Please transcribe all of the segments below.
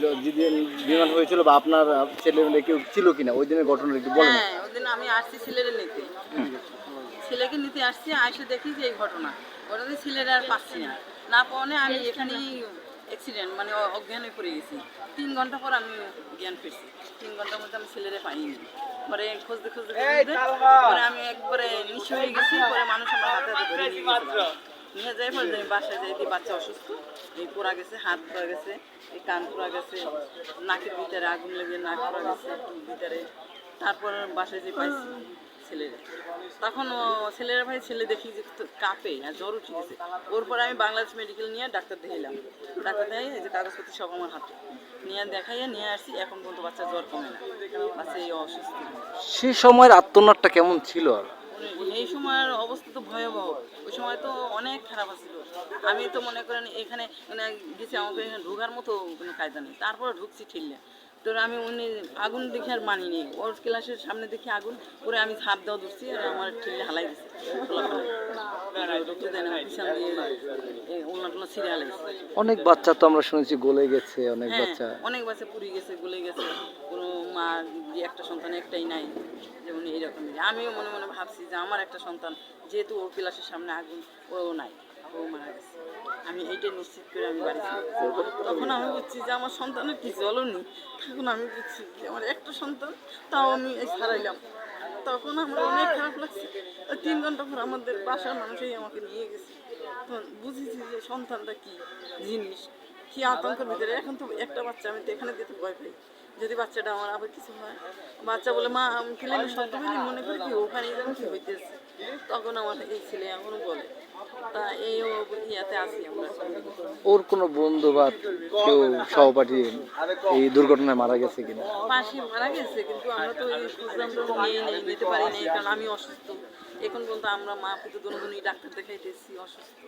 য- যেদিন বিমান হয়েছিল বা আপনার ছেলে মেয়ে কেউ ছিল কিনা ওই দিনের ঘটনা একটু বলেন। হ্যাঁ ওই দিন আমি আসছি ছেলেরে নিতে। ছেলেকে নিতে আসছি আসে দেখি যে এই ঘটনা। ওটাতে ছেলেরা আর পাচ্ছি না। না পাওয়ানে আমি এখানেই অ্যাক্সিডেন্ট মানে অজ্ঞান হয়ে পড়ে গেছি। তিন ঘণ্টা পর আমি জ্ঞান ফিরছি। তিন ঘণ্টার মধ্যে আমি ছেলেরে পাইনি। পরে খুঁজতে খুঁজতে পরে আমি একবারে নিঃস্ব হয়ে গেছি পরে মানুষ আমার হাতে হাতে ধরে নিয়ে গেছে। নিয়ে যাই পরে আমি বাসায় যাই দিয়ে বাচ্চা অসুস্থ। এই পোড়া গেছে হাত পোড়া গেছে এই কান পোড়া গেছে নাকের ভিতরে আগুন লেগে নাক পোড়া গেছে ভিতরে। তারপর বাসায় যে পাইছি ছেলেরা। তখন ছেলেরা ভাই ছেলে দেখি যে কাঁপে আর জ্বর উঠে গেছে। ওর পরে আমি বাংলাদেশ মেডিকেল নিয়ে ডাক্তার দেখাইলাম। ডাক্তার দেখাই এই যে কাগজপত্র সব আমার হাতে। নিয়ে দেখাইয়া নিয়ে আসছি এখন পর্যন্ত বাচ্চা জ্বর কমে না। বাচ্চা এই অসুস্থ। সেই সময়ের আত্মনাটটা কেমন ছিল আর? এই সময়ের অবস্থা তো ভয়াবহ। সময় তো অনেক খারাপ ছিল আমি তো মনে করেন এখানে মানে গেছি আমাকে এখানে ঢুকার মতো কোনো কায়দা নেই। তারপরে ঢুকছি ঠিকলে তো আমি উনি আগুন দেখে আর মানি মানিনি ওর ক্লাসের সামনে দেখি আগুন পরে আমি ঝাঁপ দেওয়া ধরছি আর আমার ঠিকলে হালাই দিচ্ছে না অনেক বাচ্চা তো আমরা শুনেছি গলে গেছে অনেক হ্যাঁ বাচ্চা। অনেক বাচ্চা পুড়ে গেছে গলে গেছে। কোনো মা যে একটা সন্তান একটাই নাই। যেমন এইরকমই। আমিও মনে মনে ভাবছি যে আমার একটা সন্তান যেহেতু ওর ক্লাসের সামনে আগুন ও নাই ও মারা গেছে। আমি এইটা নিশ্চিত করে আমি বাড়ি তখন আমি বুঝছি যে আমার সন্তানের কি জ্বলনি। তখন আমি বুঝছি যে আমার একটা সন্তান, তাও আমি ছাড়াইলাম। তখন আমার অনেক খারাপ লাগছে। তিন ঘণ্টা পর আমাদের বাসার মানুষই আমাকে নিয়ে গেছে। তখন বুঝেছি যে সন্তানটা কি জিনিস, কি আতঙ্কের ভিতরে। এখন তো একটা বাচ্চা, আমি তো এখানে দিতে ভয় পাই। যদি বাচ্চাটা আমার আবার কিছু হয় বাচ্চা বলে মা আমি খেলে আমি শব্দ পেলে মনে করি কি ওখানে যেন কি হইতেছে? তখন আমার এই ছেলে এখনও বলে। তা এই ও- ইয়াতে আসি আমরা। ওর কোনো বন্ধু বা কেউ সহপাঠী এই দুর্ঘটনায় মারা গেছে কিনা? পাশে মারা গেছে কিন্তু আমরা তো এই খুঁজলাম নিয়ে নেই নিতে পারি নাই কারণ আমি অসুস্থ। এখন পর্যন্ত আমরা মা পুজো দুজনই ডাক্তার দেখাইতেছি অসুস্থ।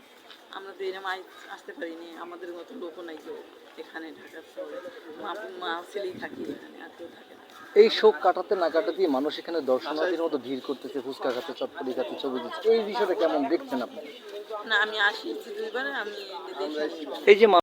আমরা তো এরকম আই- আসতে পারিনি আমাদের মতো লোকও নাই কেউ এখানে ঢাকার শহরে। মা মা ছেলেই থাকি এখানে আর কেউ থাকে না। এই শোক কাটাতে না কাটাতে মানুষ এখানে দর্শনার্থীর মতো ভিড় করতেছে ফুচকা খাতে চটপটি খাতে ছবি দিচ্ছে এই বিষয়টা কেমন দেখছেন আপনি? না আমি আসি দুইবার আমি এই যে